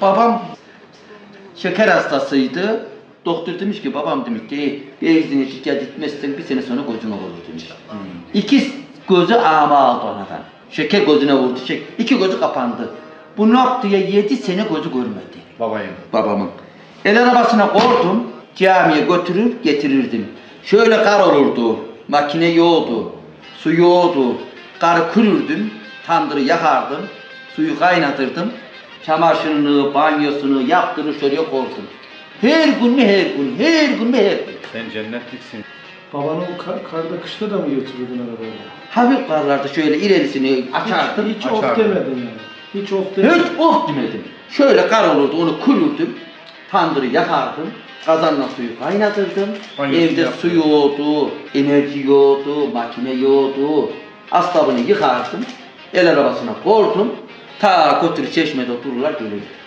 Babam şeker hastasıydı. Doktor demiş ki babam demiş ki benzine dikkat etmezsen bir sene sonra gözüne vurur demiş. İki gözü ama aldı onadan. Şeker gözüne vurdu. Şek iki gözü kapandı. Bu noktaya yedi sene gözü görmedi Babayım. babamın. El arabasına koydum, camiye götürür getirirdim. Şöyle kar olurdu, makine yoğdu, su yoğdu, karı kürürdüm, tandırı yakardım, suyu kaynatırdım, çamaşırını, banyosunu yaptırır şuraya koydum. Her gün mü her gün, her gün mü her gün. Sen cennetliksin. Babanı o kar- karda kışta da mı götürürdün arabayla? Hafif karlarda şöyle ilerisini açardım. Hiç, hiç of açardım. demedin yani. Hiç of demedin. Hiç oh demedim. Şöyle kar olurdu onu kürürdüm. Tandırı yakardım. Kazanla suyu kaynatırdım. Banyosunu Evde su yaptın. yoğdu, enerji yoğdu, makine yoğdu. Astabını yıkardım. El arabasına koydum. Ta götürü çeşmede otururlar gelirdi.